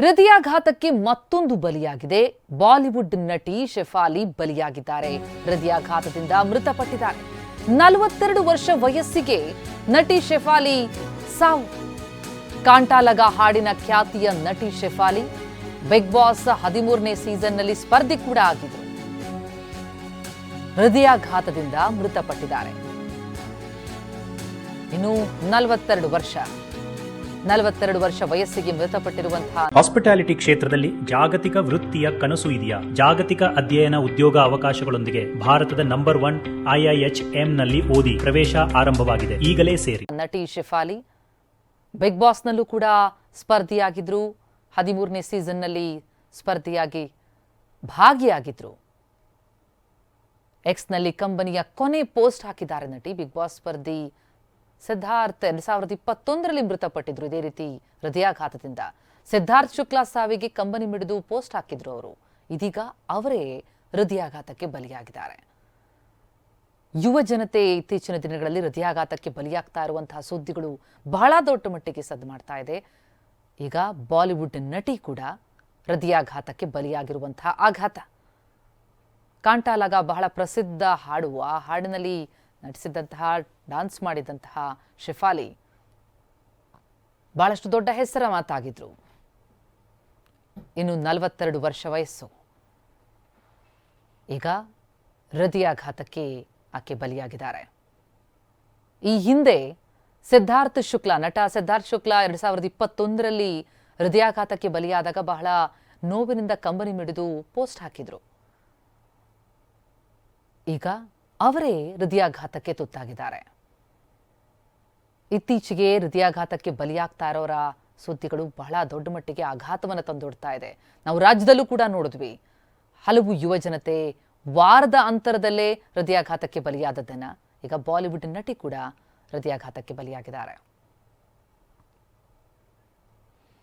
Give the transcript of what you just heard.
ಹೃದಯಾಘಾತಕ್ಕೆ ಮತ್ತೊಂದು ಬಲಿಯಾಗಿದೆ. ಬಾಲಿವುಡ್ ನಟಿ ಶೆಫಾಲಿ ಬಲಿಯಾಗಿದ್ದಾರೆ. ಹೃದಯಾಘಾತದಿಂದ ಮೃತಪಟ್ಟಿದ್ದಾರೆ ನಲವತ್ತೆರಡು ವರ್ಷ ವಯಸ್ಸಿಗೆ ನಟಿ ಶೆಫಾಲಿ ಸಾವು. ಕಾಂಟಾಲಗ ಹಾಡಿನ ಖ್ಯಾತಿಯ ನಟಿ ಶೆಫಾಲಿ, ಬಿಗ್ ಬಾಸ್ ಹದಿಮೂರನೇ ಸೀಸನ್ನಲ್ಲಿ ಸ್ಪರ್ಧೆ ಕೂಡ ಆಗಿದೆ ಹೃದಯಾಘಾತದಿಂದ ಮೃತಪಟ್ಟಿದ್ದಾರೆ. ಇನ್ನು ನಲವತ್ತೆರಡು ವರ್ಷ. ನಲವತ್ತೆರಡು ವರ್ಷ ವಯಸ್ಸಿಗೆ ಮೃತಪಟ್ಟಿರುವಂತಹ ಹಾಸ್ಪಿಟಾಲಿಟಿ ಕ್ಷೇತ್ರದಲ್ಲಿ ಜಾಗತಿಕ ವೃತ್ತಿಯ ಕನಸು ಇದೆಯಾ? ಜಾಗತಿಕ ಅಧ್ಯಯನ ಉದ್ಯೋಗ ಅವಕಾಶಗಳೊಂದಿಗೆ ಭಾರತದ ನಂಬರ್ ಒನ್ ಐಐಎಚ್ನಲ್ಲಿ ಓದಿ ಪ್ರವೇಶ ಆರಂಭವಾಗಿದೆ. ಈಗಲೇ ಸೇರಿ. ನಟಿ ಶೆಫಾಲಿ ಬಿಗ್ ಬಾಸ್ನಲ್ಲೂ ಕೂಡ ಸ್ಪರ್ಧಿಯಾಗಿದ್ರು. ಹದಿಮೂರನೇ ಸೀಸನ್ನಲ್ಲಿ ಸ್ಪರ್ಧಿಯಾಗಿ ಭಾಗಿಯಾಗಿದ್ರು. ಎಕ್ಸ್ನಲ್ಲಿ ಕಂಪನಿಯ ಕೊನೆ ಪೋಸ್ಟ್ ಹಾಕಿದ್ದಾರೆ ನಟಿ. ಬಿಗ್ ಬಾಸ್ ಸ್ಪರ್ಧಿ ಸಿದ್ಧಾರ್ಥ್ ಎರಡ್ ಸಾವಿರದ ಇಪ್ಪತ್ತೊಂದರಲ್ಲಿ ಮೃತಪಟ್ಟಿದ್ರು. ಇದೇ ರೀತಿ ಹೃದಯಾಘಾತದಿಂದ ಸಿದ್ಧಾರ್ಥ್ ಶುಕ್ಲಾ ಸಾವಿಗೆ ಕಂಬನಿ ಮಿಡಿದು ಪೋಸ್ಟ್ ಹಾಕಿದ್ರು ಅವರು. ಇದೀಗ ಅವರೇ ಹೃದಯಾಘಾತಕ್ಕೆ ಬಲಿಯಾಗಿದ್ದಾರೆ. ಯುವ ಜನತೆ ಇತ್ತೀಚಿನ ದಿನಗಳಲ್ಲಿ ಹೃದಯಾಘಾತಕ್ಕೆ ಬಲಿಯಾಗ್ತಾ ಇರುವಂತಹ ಸುದ್ದಿಗಳು ಬಹಳ ದೊಡ್ಡ ಮಟ್ಟಿಗೆ ಸದ್ದು ಮಾಡ್ತಾ ಇದೆ. ಈಗ ಬಾಲಿವುಡ್ ನಟಿ ಕೂಡ ಹೃದಯಾಘಾತಕ್ಕೆ ಬಲಿಯಾಗಿರುವಂತಹ ಆಘಾತ. ಕಾಂಟಾಲಾಗ ಬಹಳ ಪ್ರಸಿದ್ಧ ಹಾಡು ಆ ಹಾಡಿನಲ್ಲಿ ನಟಿಸಿದಂತಹ, ಡಾನ್ಸ್ ಮಾಡಿದಂತಹ ಶೆಫಾಲಿ ಬಹಳಷ್ಟು ದೊಡ್ಡ ಹೆಸರ ಮಾತಾಗಿದ್ರು. ಇನ್ನು ನಲವತ್ತೆರಡು ವರ್ಷ ವಯಸ್ಸು. ಈಗ ಹೃದಯಾಘಾತಕ್ಕೆ ಆಕೆ ಬಲಿಯಾಗಿದ್ದಾರೆ. ಈ ಹಿಂದೆ ಸಿದ್ಧಾರ್ಥ್ ಶುಕ್ಲಾ, ನಟ ಸಿದ್ಧಾರ್ಥ್ ಶುಕ್ಲಾ ಎರಡ್ ಸಾವಿರದ ಇಪ್ಪತ್ತೊಂದರಲ್ಲಿ ಹೃದಯಾಘಾತಕ್ಕೆ ಬಲಿಯಾದಾಗ ಬಹಳ ನೋವಿನಿಂದ ಕಂಬನಿ ಮಿಡಿದು ಪೋಸ್ಟ್ ಹಾಕಿದ್ರು. ಈಗ ಅವರೇ ಹೃದಯಾಘಾತಕ್ಕೆ ತುತ್ತಾಗಿದ್ದಾರೆ. ಇತ್ತೀಚೆಗೆ ಹೃದಯಾಘಾತಕ್ಕೆ ಬಲಿಯಾಗ್ತಾ ಇರೋರ ಸುದ್ದಿಗಳು ಬಹಳ ದೊಡ್ಡ ಮಟ್ಟಿಗೆ ಆಘಾತವನ್ನು ತಂದೊಡ್ತಾ ಇದೆ. ನಾವು ರಾಜ್ಯದಲ್ಲೂ ಕೂಡ ನೋಡಿದ್ವಿ. ಹಲವು ಯುವ ಜನತೆ ವಾರದ ಅಂತರದಲ್ಲೇ ಹೃದಯಾಘಾತಕ್ಕೆ ಬಲಿಯಾದದ್ದನ್ನು. ಈಗ ಬಾಲಿವುಡ್ ನಟಿ ಕೂಡ ಹೃದಯಾಘಾತಕ್ಕೆ ಬಲಿಯಾಗಿದ್ದಾರೆ.